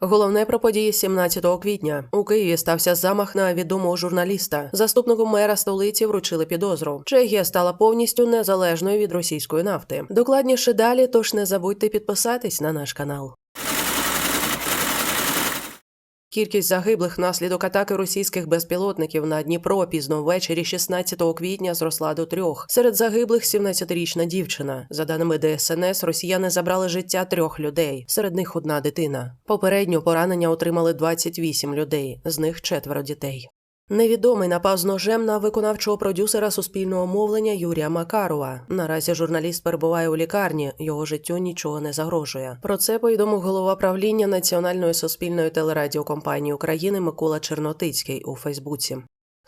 Головне про події 17 квітня у Києві стався замах на відомого журналіста. Заступнику мера столиці вручили підозру. Чехія стала повністю незалежною від російської нафти. Докладніше далі, тож не забудьте підписатись на наш канал. Кількість загиблих внаслідок атаки російських безпілотників на Дніпро пізно ввечері 16 квітня зросла до трьох. Серед загиблих 17-річна дівчина. За даними ДСНС, росіяни забрали життя трьох людей. Серед них одна дитина. Попередньо поранення отримали 28 людей, з них четверо дітей. Невідомий напав з ножем на виконавчого продюсера суспільного мовлення Юрія Макарова. Наразі журналіст перебуває у лікарні, його життю нічого не загрожує. Про це повідомив голова правління Національної суспільної телерадіокомпанії України Микола Чернотицький у Фейсбуці.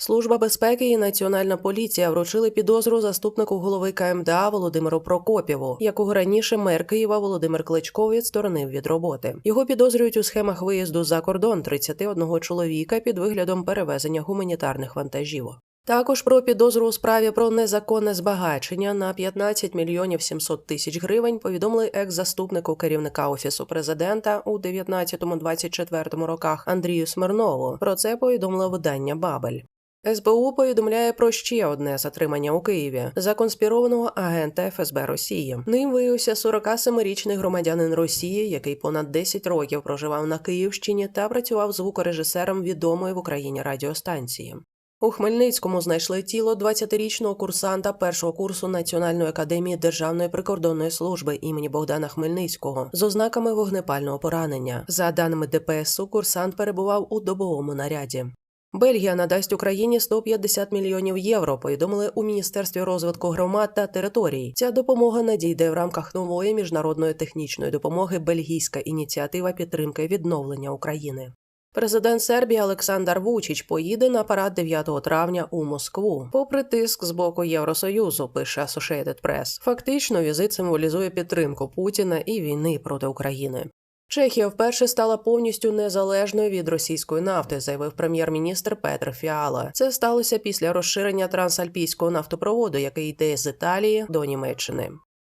Служба безпеки і Національна поліція вручили підозру заступнику голови КМДА Володимиру Прокопєву, якого раніше мер Києва Володимир Кличко відсторонив від роботи. Його підозрюють у схемах виїзду за кордон 31 чоловіка під виглядом перевезення гуманітарних вантажівок. Також про підозру у справі про незаконне збагачення на 15 мільйонів 700 тисяч гривень повідомили екс-заступнику керівника офісу президента у 19-24 роках Андрію Смирнову. Про це повідомило видання Бабель. СБУ повідомляє про ще одне затримання у Києві законспірованого агента ФСБ Росії. Ним виявився 47-річний громадянин Росії, який понад 10 років проживав на Київщині та працював звукорежисером відомої в Україні радіостанції. У Хмельницькому знайшли тіло 20-річного курсанта першого курсу Національної академії Державної прикордонної служби імені Богдана Хмельницького з ознаками вогнепального поранення. За даними ДПСУ, курсант перебував у добовому наряді. Бельгія надасть Україні 150 мільйонів євро. Повідомили у міністерстві розвитку громад та територій. Ця допомога надійде в рамках нової міжнародної технічної допомоги Бельгійська ініціатива підтримки відновлення України. Президент Сербії Олександр Вучич поїде на парад 9 травня у Москву. Попри тиск з боку Євросоюзу, пише Associated Press. Фактично, візит символізує підтримку Путіна і війни проти України. Чехія вперше стала повністю незалежною від російської нафти, заявив прем'єр-міністр Петр Фіала. Це сталося після розширення трансальпійського нафтопроводу, який йде з Італії до Німеччини.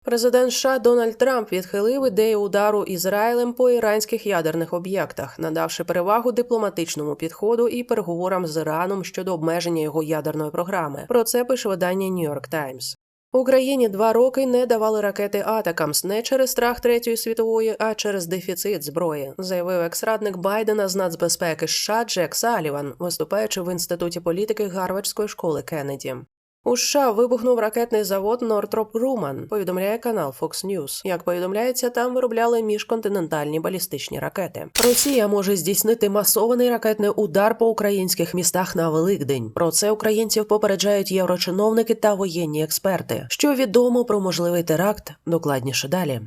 Президент США Дональд Трамп відхилив ідею удару Ізраїлем по іранських ядерних об'єктах, надавши перевагу дипломатичному підходу і переговорам з Іраном щодо обмеження його ядерної програми. Про це пише видання New York Times. Україні два роки не давали ракети Атакамс не через страх третьої світової, а через дефіцит зброї, заявив екс-радник Байдена з нацбезпеки США Джек Саліван, виступаючи в інституті політики Гарвардської школи Кеннеді. У США вибухнув ракетний завод Нортроп Груман, повідомляє канал Fox News. Як повідомляється, там виробляли міжконтинентальні балістичні ракети. Росія може здійснити масований ракетний удар по українських містах на Великдень. Про це українців попереджають єврочиновники та воєнні експерти. Що відомо про можливий теракт, докладніше далі.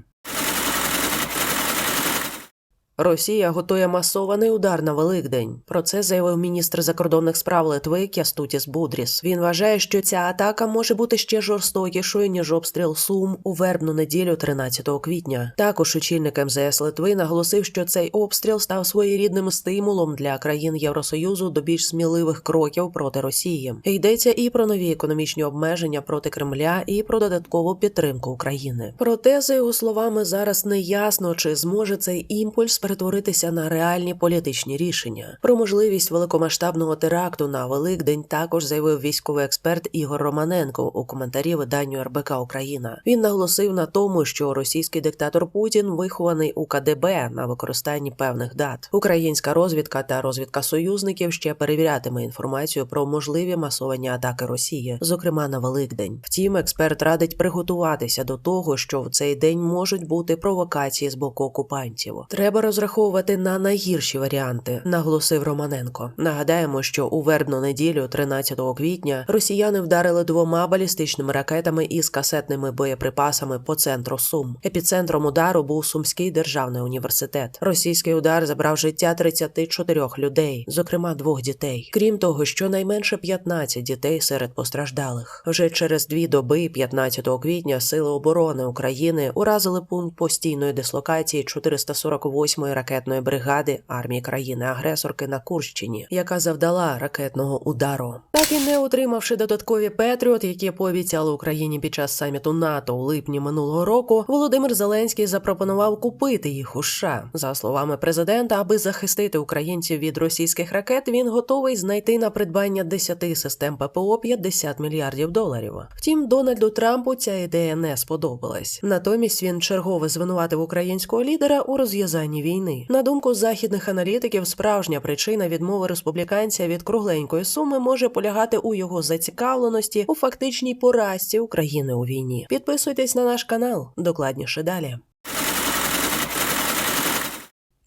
Росія готує масований удар на Великдень. Про це заявив міністр закордонних справ Литви Кястутіс Будріс. Він вважає, що ця атака може бути ще жорстокішою ніж обстріл Сум у вербну неділю, 13 квітня. Також очільник МЗС Литви наголосив, що цей обстріл став своєрідним стимулом для країн Євросоюзу до більш сміливих кроків проти Росії. Йдеться і про нові економічні обмеження проти Кремля, і про додаткову підтримку України. Проте, за його словами, зараз не ясно, чи зможе цей імпульс перетворитися на реальні політичні рішення. Про можливість великомасштабного теракту на Великдень також заявив військовий експерт Ігор Романенко у коментарі виданню РБК Україна. Він наголосив на тому, що російський диктатор Путін вихований у КДБ на використанні певних дат. Українська розвідка та розвідка союзників ще перевірятиме інформацію про можливі масовані атаки Росії, зокрема на Великдень. Втім, експерт радить приготуватися до того, що в цей день можуть бути провокації з боку окупантів. Треба розраховувати на найгірші варіанти, наголосив Романенко. Нагадаємо, що у вербну неділю, 13 квітня, росіяни вдарили двома балістичними ракетами із касетними боєприпасами по центру Сум. Епіцентром удару був Сумський державний університет. Російський удар забрав життя 34 людей, зокрема двох дітей. Крім того, щонайменше 15 дітей серед постраждалих. Вже через дві доби, 15 квітня, сили оборони України уразили пункт постійної дислокації 448 8-ї ракетної бригади армії країни-агресорки на Курщині, яка завдала ракетного удару. Так і не отримавши додаткові Петріот, які пообіцяли Україні під час саміту НАТО у липні минулого року, Володимир Зеленський запропонував купити їх у США. За словами президента, аби захистити українців від російських ракет, він готовий знайти на придбання 10 систем ППО 50 мільярдів доларів. Втім, Дональду Трампу ця ідея не сподобалась. Натомість він чергове звинуватив українського лідера у розв'язанні війни. На думку західних аналітиків, справжня причина відмови республіканця від кругленької суми може полягати у його зацікавленості у фактичній поразці України у війні. Підписуйтесь на наш канал. Докладніше далі.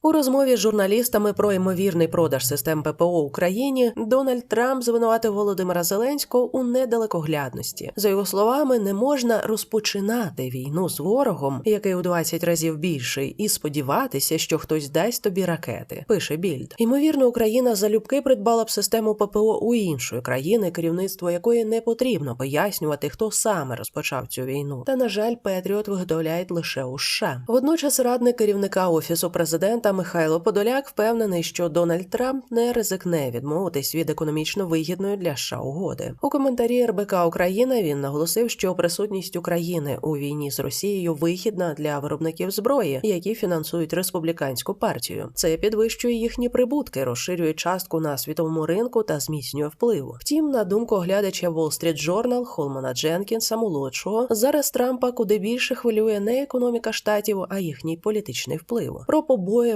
У розмові з журналістами про ймовірний продаж систем ППО Україні Дональд Трамп звинуватив Володимира Зеленського у недалекоглядності. За його словами, не можна розпочинати війну з ворогом, який у 20 разів більший, і сподіватися, що хтось дасть тобі ракети. Пише більд. Ймовірно, Україна залюбки придбала б систему ППО у іншої країни, керівництво якої не потрібно пояснювати, хто саме розпочав цю війну. Та на жаль, Петріот виготовляють лише у США. Водночас радник керівника офісу президента Михайло Подоляк впевнений, що Дональд Трамп не ризикне відмовитись від економічно вигідної для США угоди. У коментарі РБК Україна він наголосив, що присутність України у війні з Росією вигідна для виробників зброї, які фінансують республіканську партію. Це підвищує їхні прибутки, розширює частку на світовому ринку та зміцнює вплив. Втім, на думку оглядача Wall Street Journal Холмана Дженкінса молодшого, зараз Трампа куди більше хвилює не економіка штатів, а їхній політичний вплив. Про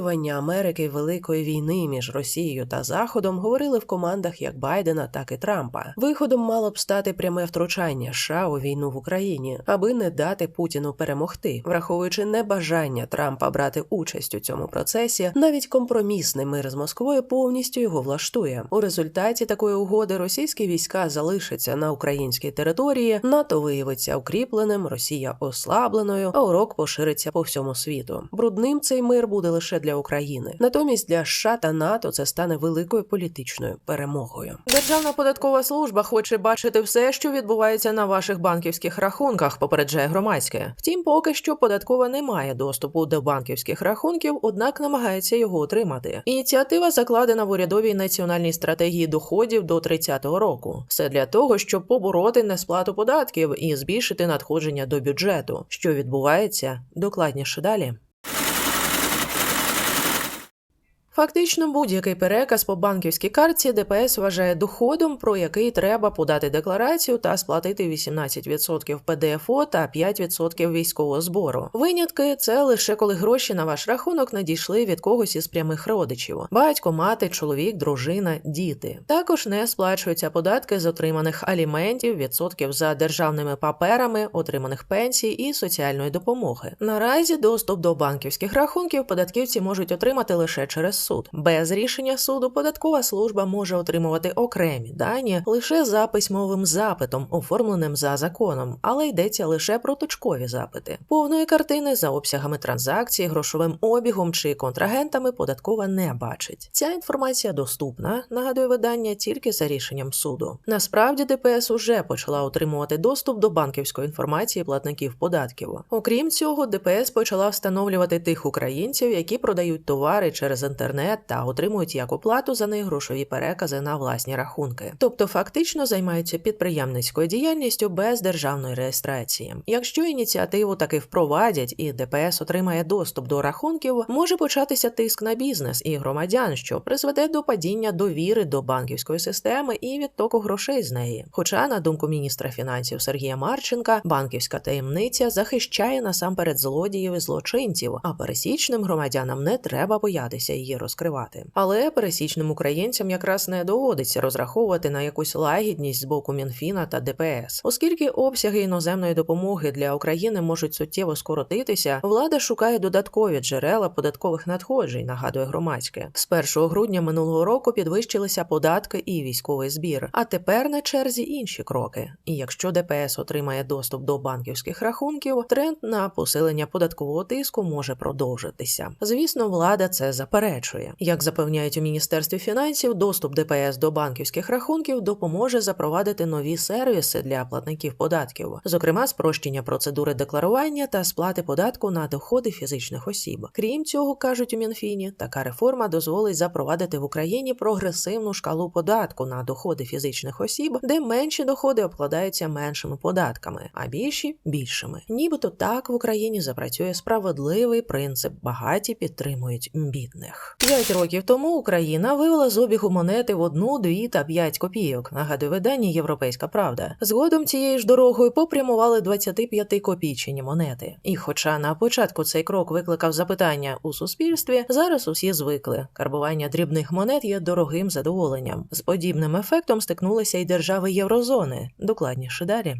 побоювання Америки великої війни між Росією та Заходом говорили в командах як Байдена, так і Трампа. Виходом мало б стати пряме втручання США у війну в Україні, аби не дати Путіну перемогти, враховуючи небажання Трампа брати участь у цьому процесі, навіть компромісний мир з Москвою повністю його влаштує. У результаті такої угоди російські війська залишаться на українській території, НАТО виявиться укріпленим, Росія ослабленою, а урок пошириться по всьому світу. Брудним цей мир буде лише для України. Натомість для США та НАТО це стане великою політичною перемогою. Державна податкова служба хоче бачити все, що відбувається на ваших банківських рахунках. Попереджає громадське. Втім, поки що податкова не має доступу до банківських рахунків, однак намагається його отримати. Ініціатива закладена в урядовій національній стратегії доходів до 30-го року. Все для того, щоб побороти несплату податків і збільшити надходження до бюджету. Що відбувається докладніше далі. Фактично, будь-який переказ по банківській картці ДПС вважає доходом, про який треба подати декларацію та сплатити 18% ПДФО та 5% військового збору. Винятки це лише коли гроші на ваш рахунок надійшли від когось із прямих родичів: батько, мати, чоловік, дружина, діти. Також не сплачуються податки з отриманих аліментів, відсотків за державними паперами, отриманих пенсій і соціальної допомоги. Наразі доступ до банківських рахунків податківці можуть отримати лише через суд. Без рішення суду податкова служба може отримувати окремі дані лише за письмовим запитом, оформленим за законом, але йдеться лише про точкові запити. Повної картини за обсягами транзакцій, грошовим обігом чи контрагентами податкова не бачить. Ця інформація доступна, нагадує видання тільки за рішенням суду. Насправді ДПС уже почала отримувати доступ до банківської інформації платників податків. Окрім цього, ДПС почала встановлювати тих українців, які продають товари через інтернет інтернет та отримують як оплату за них грошові перекази на власні рахунки, тобто фактично займаються підприємницькою діяльністю без державної реєстрації. Якщо ініціативу таки впровадять і ДПС отримає доступ до рахунків, може початися тиск на бізнес і громадян, що призведе до падіння довіри до банківської системи і відтоку грошей з неї. Хоча, на думку міністра фінансів Сергія Марченка, банківська таємниця захищає насамперед злодіїв і злочинців, а пересічним громадянам не треба боятися її розкривати. Але пересічним українцям якраз не доводиться розраховувати на якусь лагідність з боку Мінфіна та ДПС, оскільки обсяги іноземної допомоги для України можуть суттєво скоротитися. Влада шукає додаткові джерела податкових надходжень. Нагадує громадське з 1 грудня минулого року підвищилися податки і військовий збір. А тепер на черзі інші кроки. І якщо ДПС отримає доступ до банківських рахунків, тренд на посилення податкового тиску може продовжитися. Звісно, влада це заперечує збільшує. Як запевняють у міністерстві фінансів, доступ ДПС до банківських рахунків допоможе запровадити нові сервіси для платників податків, зокрема спрощення процедури декларування та сплати податку на доходи фізичних осіб. Крім цього, кажуть у Мінфіні, така реформа дозволить запровадити в Україні прогресивну шкалу податку на доходи фізичних осіб, де менші доходи обкладаються меншими податками, а більші більшими. Нібито так в Україні запрацює справедливий принцип багаті підтримують бідних. П'ять років тому Україна вивела з обігу монети в одну, дві та п'ять копійок. Нагадує видання Європейська Правда. Згодом цією ж дорогою попрямували 25 копійчині монети. І, хоча на початку цей крок викликав запитання у суспільстві, зараз усі звикли. Карбування дрібних монет є дорогим задоволенням. З подібним ефектом стикнулися й держави Єврозони. Докладніше далі.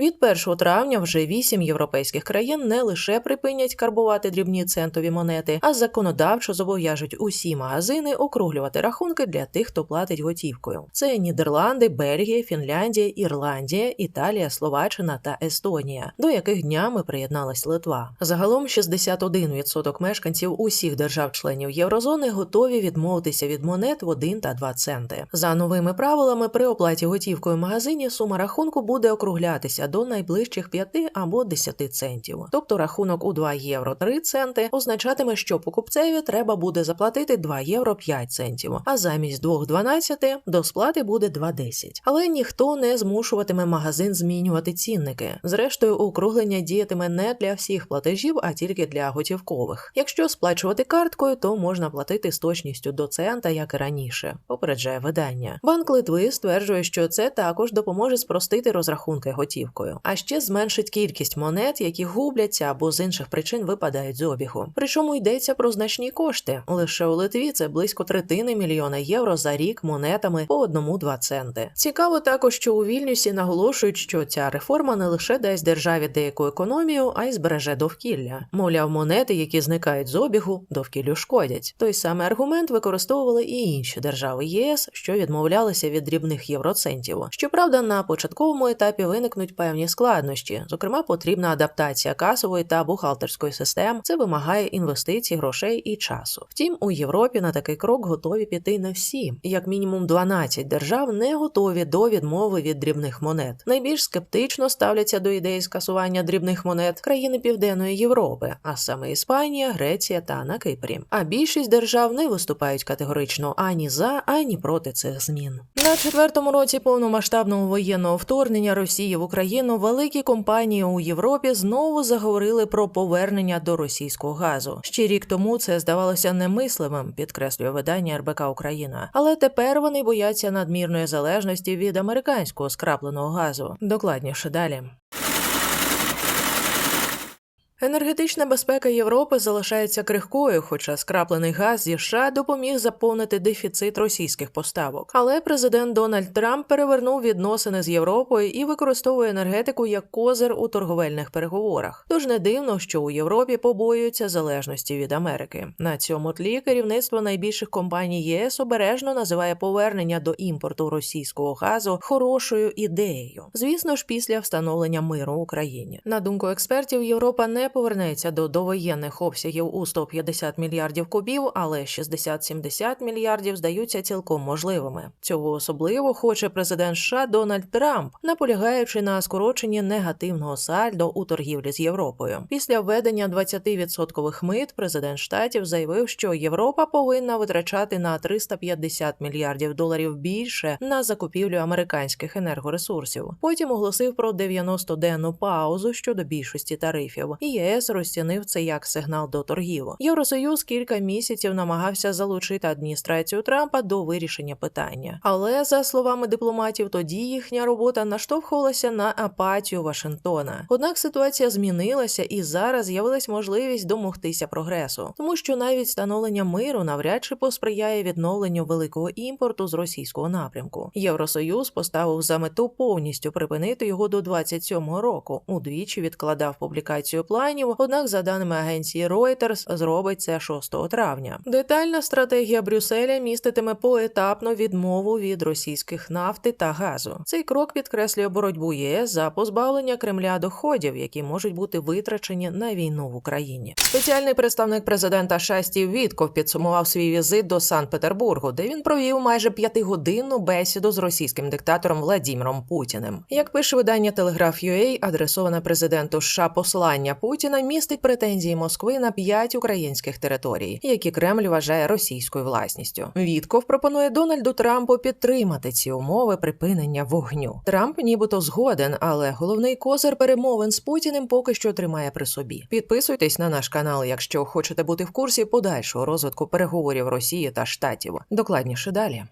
Від 1 травня вже вісім європейських країн не лише припинять карбувати дрібні центові монети, а законодавчо зобов'яжуть усі магазини округлювати рахунки для тих, хто платить готівкою. Це Нідерланди, Бельгія, Фінляндія, Ірландія, Італія, Словаччина та Естонія, до яких днями приєдналась Литва. Загалом 61% мешканців усіх держав-членів Єврозони готові відмовитися від монет в 1 та 2 центи. За новими правилами, при оплаті готівкою в магазині сума рахунку буде округлятися до найближчих 5 або 10 центів. Тобто рахунок у 2 євро 3 центи означатиме, що покупцеві треба буде заплатити 2 євро 5 центів, а замість 2,12 до сплати буде 2,10. Але ніхто не змушуватиме магазин змінювати цінники. Зрештою, округлення діятиме не для всіх платежів, а тільки для готівкових. Якщо сплачувати карткою, то можна платити з точністю до цента, як і раніше. Попереджає видання. Банк Литви стверджує, що це також допоможе спростити розрахунки готівкою, а ще зменшить кількість монет, які губляться або з інших причин випадають з обігу. Причому йдеться про значні кошти. Лише у Литві це близько третини мільйона євро за рік монетами по одному-два центи. Цікаво також, що у Вільнюсі наголошують, що ця реформа не лише дасть державі деяку економію, а й збереже довкілля. Мовляв, монети, які зникають з обігу, довкіллю шкодять. Той самий аргумент використовували і інші держави ЄС, що відмовлялися від дрібних євроцентів. Щоправда, на початковому етапі виникнуть певні складнощі. Зокрема, потрібна адаптація касової та бухгалтерської систем. Це вимагає інвестицій, грошей і часу. Втім, у Європі на такий крок готові піти не всі. Як мінімум 12 держав не готові до відмови від дрібних монет. Найбільш скептично ставляться до ідеї скасування дрібних монет країни Південної Європи, а саме Іспанія, Греція та на Кипрі. А більшість держав не виступають категорично ані за, ані проти цих змін. На четвертому році повномасштабного воєнного вторгнення Росії в Україну великі компанії у Європі знову заговорили про повернення до російського газу. Ще рік тому це здавалося немислимим, підкреслює видання РБК Україна. Але тепер вони бояться надмірної залежності від американського скрапленого газу. Докладніше далі. Енергетична безпека Європи залишається крихкою, хоча скраплений газ зі США допоміг заповнити дефіцит російських поставок. Але президент Дональд Трамп перевернув відносини з Європою і використовує енергетику як козир у торговельних переговорах. Тож не дивно, що у Європі побоюються залежності від Америки. На цьому тлі керівництво найбільших компаній ЄС обережно називає повернення до імпорту російського газу хорошою ідеєю. Звісно ж, після встановлення миру в Україні. На думку експертів, Європа не повернеться до довоєнних обсягів у 150 мільярдів кубів, але 60-70 мільярдів здаються цілком можливими. Цього особливо хоче президент США Дональд Трамп, наполягаючи на скороченні негативного сальдо у торгівлі з Європою. Після введення 20% мит президент штатів заявив, що Європа повинна витрачати на 350 мільярдів доларів більше на закупівлю американських енергоресурсів. Потім оголосив про 90-денну паузу щодо більшості тарифів. І ЄС розцінив це як сигнал до торгів. Євросоюз кілька місяців намагався залучити адміністрацію Трампа до вирішення питання. Але за словами дипломатів, тоді їхня робота наштовхувалася на апатію Вашингтона. Однак ситуація змінилася, і зараз з'явилась можливість домогтися прогресу, тому що навіть встановлення миру навряд чи посприяє відновленню великого імпорту з російського напрямку. Євросоюз поставив за мету повністю припинити його до 27-го року. Удвічі відкладав публікацію плану планів. Однак, за даними агенції Reuters, зробить це 6 травня. Детальна стратегія Брюсселя міститиме поетапну відмову від російських нафти та газу. Цей крок підкреслює боротьбу ЄС за позбавлення Кремля доходів, які можуть бути витрачені на війну в Україні. Спеціальний представник президента Шастів Вітков підсумував свій візит до Санкт-Петербургу, де він провів майже п'ятигодинну бесіду з російським диктатором Владіміром Путіним. Як пише видання Телеграф.UA, адресоване президенту США послання Путіна містить претензії Москви на п'ять українських територій, які Кремль вважає російською власністю. Вітков пропонує Дональду Трампу підтримати ці умови припинення вогню. Трамп нібито згоден, але головний козир перемовин з Путіним поки що тримає при собі. Підписуйтесь на наш канал, якщо хочете бути в курсі подальшого розвитку переговорів Росії та Штатів. Докладніше далі.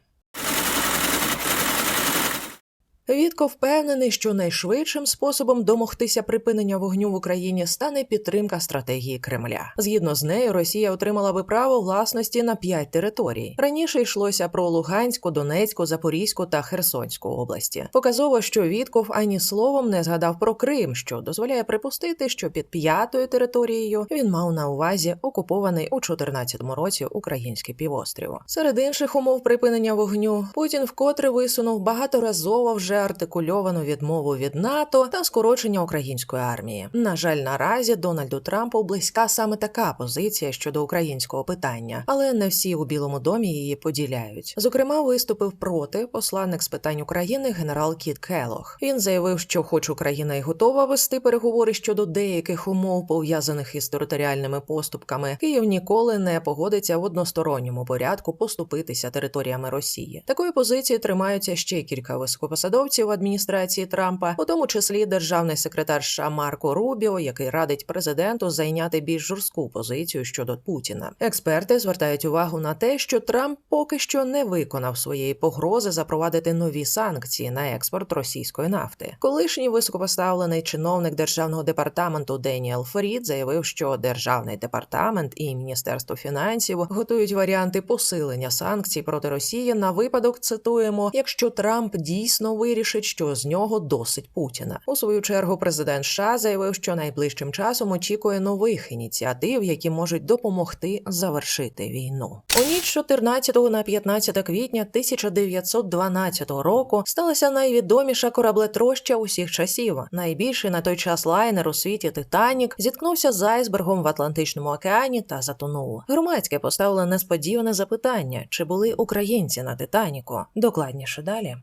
Вітко впевнений, що найшвидшим способом домогтися припинення вогню в Україні стане підтримка стратегії Кремля. Згідно з нею, Росія отримала би право власності на п'ять територій. Раніше йшлося про Луганську, Донецьку, Запорізьку та Херсонську області. Показово, що Вітков ані словом не згадав про Крим, що дозволяє припустити, що під п'ятою територією він мав на увазі окупований у 2014 році український півострів. Серед інших умов припинення вогню Путін вкотре висунув багаторазово вже артикульовану відмову від НАТО та скорочення української армії. На жаль, наразі Дональду Трампу близька саме така позиція щодо українського питання, але не всі у Білому домі її поділяють. Зокрема, виступив проти посланник з питань України генерал Кіт Келох. Він заявив, що, хоч Україна й готова вести переговори щодо деяких умов, пов'язаних із територіальними поступками, Київ ніколи не погодиться в односторонньому порядку поступитися територіями Росії. Такої позиції тримаються ще кілька високопосадовців в адміністрації Трампа, у тому числі державний секретар США Марко Рубіо, який радить президенту зайняти більш жорстку позицію щодо Путіна. Експерти звертають увагу на те, що Трамп поки що не виконав своєї погрози запровадити нові санкції на експорт російської нафти. Колишній високопоставлений чиновник державного департаменту Деніел Фрід заявив, що державний департамент і міністерство фінансів готують варіанти посилення санкцій проти Росії на випадок. Цитуємо, якщо Трамп дійсно вирішить, що з нього досить Путіна. У свою чергу президент США заявив, що найближчим часом очікує нових ініціатив, які можуть допомогти завершити війну. У ніч 14 на 15 квітня 1912 року сталася найвідоміша кораблетроща усіх часів. Найбільший на той час лайнер у світі Титанік зіткнувся з айсбергом в Атлантичному океані та затонув. Громадське поставило несподіване запитання: чи були українці на Титаніку? Докладніше далі.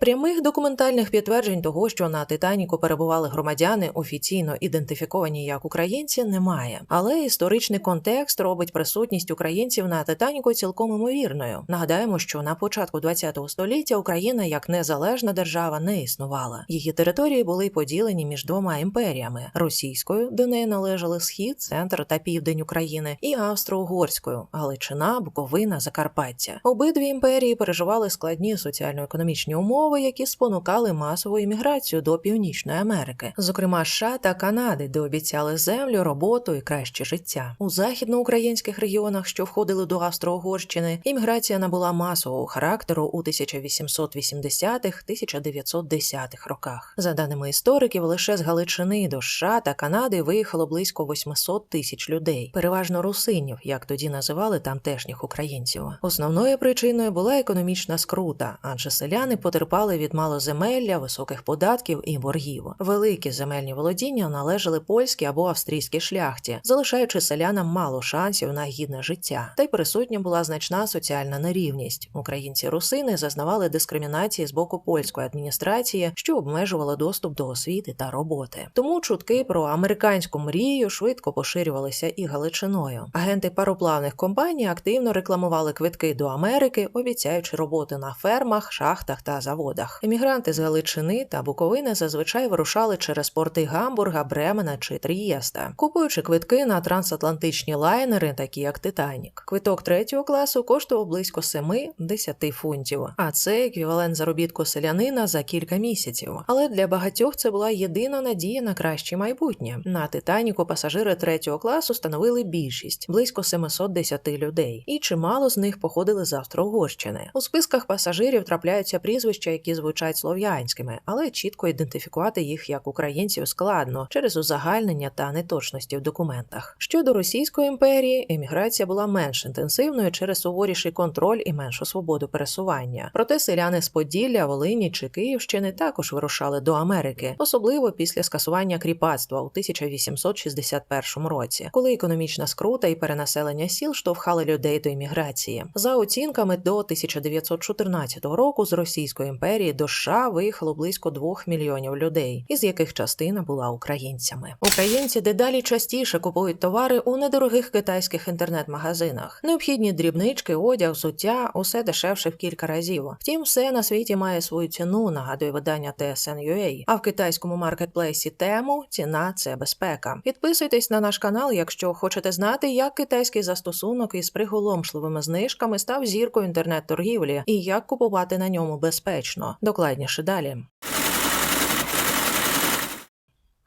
Прямих документальних підтверджень того, що на Титаніку перебували громадяни, офіційно ідентифіковані як українці, немає. Але історичний контекст робить присутність українців на Титаніку цілком імовірною. Нагадаємо, що на початку ХХ століття Україна як незалежна держава не існувала. Її території були поділені між двома імперіями: російською, до неї належали схід, центр та південь України, і австро-угорською Галичина, Буковина, Закарпаття. Обидві імперії переживали складні соціально-економічні умови які спонукали масову імміграцію до Північної Америки, зокрема США та Канади, де обіцяли землю, роботу і краще життя. У західноукраїнських регіонах, що входили до Австро-Угорщини, імміграція набула масового характеру у 1880-1910-х роках. За даними істориків, лише з Галичини до США та Канади виїхало близько 800 тисяч людей, переважно русинів, як тоді називали тамтешніх українців. Основною причиною була економічна скрута, адже селяни потерпали від малоземелля, високих податків і боргів. Великі земельні володіння належали польській або австрійській шляхті, залишаючи селянам мало шансів на гідне життя. Та й присутня була значна соціальна нерівність. Українці русини зазнавали дискримінації з боку польської адміністрації, що обмежувала доступ до освіти та роботи. Тому чутки про американську мрію швидко поширювалися і Галичиною. Агенти пароплавних компаній активно рекламували квитки до Америки, обіцяючи роботи на фермах, шахтах та заводах. Емігранти з Галичини та Буковини зазвичай вирушали через порти Гамбурга, Бремена чи Трієста, купуючи квитки на трансатлантичні лайнери, такі як Титанік. Квиток третього класу коштував близько 7-10 фунтів, а це еквівалент заробітку селянина за кілька місяців. Але для багатьох це була єдина надія на краще майбутнє. На Титаніку пасажири третього класу становили більшість близько 710 людей, і чимало з них походили з Австро-Угорщини. У списках пасажирів трапляються прізвища прізвища, які звучать слов'янськими, але чітко ідентифікувати їх як українців складно через узагальнення та неточності в документах. Щодо Російської імперії, еміграція була менш інтенсивною через суворіший контроль і меншу свободу пересування. Проте селяни з Поділля, Волині чи Київщини також вирушали до Америки, особливо після скасування кріпацтва у 1861 році, коли економічна скрута і перенаселення сіл штовхали людей до імміграції. За оцінками до 1914 року з Російської імперії до США виїхало близько 2 мільйонів людей, із яких частина була українцями. Українці дедалі частіше купують товари у недорогих китайських інтернет-магазинах. Необхідні дрібнички, одяг, суття усе дешевше в кілька разів. Втім, все на світі має свою ціну, нагадує видання TSN.ua. А в китайському маркетплейсі тему ціна це безпека. Підписуйтесь на наш канал, якщо хочете знати, як китайський застосунок із приголомшливими знижками став зіркою інтернет-торгівлі і як купувати на ньому безпечно. Докладніше далі.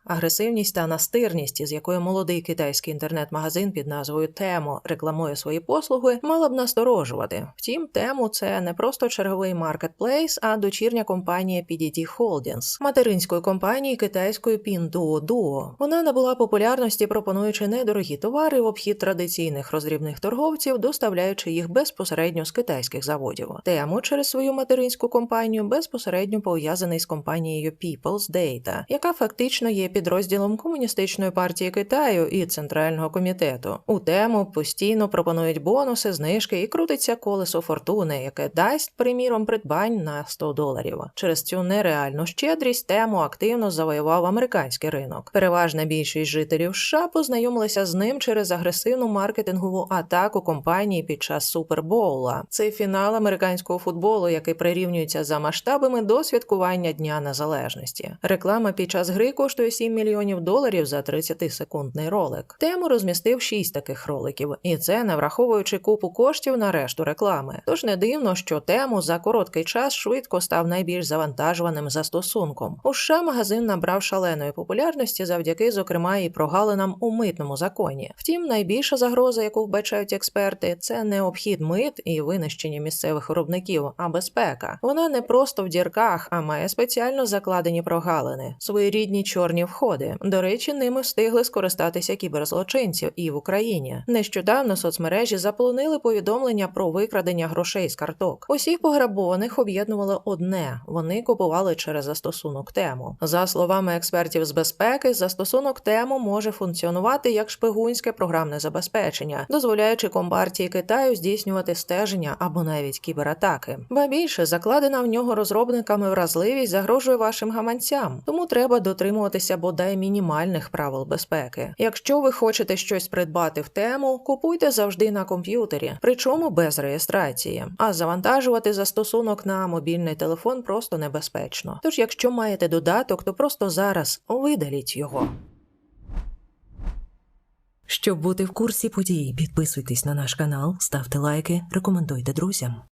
Агресивність та настирність, із якою молодий китайський інтернет-магазин під назвою Темо рекламує свої послуги, мала б насторожувати. Втім, Тему це не просто черговий маркетплейс, а дочірня компанія PDD Holdings, материнської компанії китайської Pinduoduo. Вона набула популярності, пропонуючи недорогі товари в обхід традиційних роздрібних торговців, доставляючи їх безпосередньо з китайських заводів. Тему через свою материнську компанію безпосередньо пов'язаний з компанією People's Data, яка фактично є підрозділом комуністичної партії Китаю і центрального комітету. У тему постійно пропонують бонуси, знижки і крутиться колесо фортуни, яке дасть, приміром, придбань на 100 доларів. Через цю нереальну щедрість тему активно завоював американський ринок. Переважна більшість жителів США познайомилися з ним через агресивну маркетингову атаку компанії під час Супербоула. Це фінал американського футболу, який прирівнюється за масштабами до святкування Дня Незалежності. Реклама під час гри коштує 7 мільйонів доларів за 30-секундний ролик. Тему розмістив 6 таких роликів, і це не враховуючи купу коштів на решту реклами. Тож не дивно, що тему за короткий час швидко став найбільш завантажуваним застосунком. У США магазин набрав шаленої популярності завдяки, зокрема, і прогалинам у митному законі. Втім, найбільша загроза, яку вбачають експерти, це не обхід мит і винищення місцевих виробників, а безпека. Вона не просто в дірках, а має спеціально закладені прогалини, своєрідні чорні входи. До речі, ними встигли скористатися кіберзлочинців і в Україні. Нещодавно соцмережі заполонили повідомлення про викрадення грошей з карток. Усіх пограбованих об'єднувало одне: вони купували через застосунок тему. За словами експертів з безпеки, застосунок тему може функціонувати як шпигунське програмне забезпечення, дозволяючи компартії Китаю здійснювати стеження або навіть кібератаки. Ба більше закладена в нього розробниками вразливість загрожує вашим гаманцям, тому треба дотримуватися бодай мінімальних правил безпеки. Якщо ви хочете щось придбати в тему, купуйте завжди на комп'ютері, причому без реєстрації. А завантажувати застосунок на мобільний телефон просто небезпечно. Тож, якщо маєте додаток, то просто зараз видаліть його. Щоб бути в курсі подій, підписуйтесь на наш канал, ставте лайки, рекомендуйте друзям.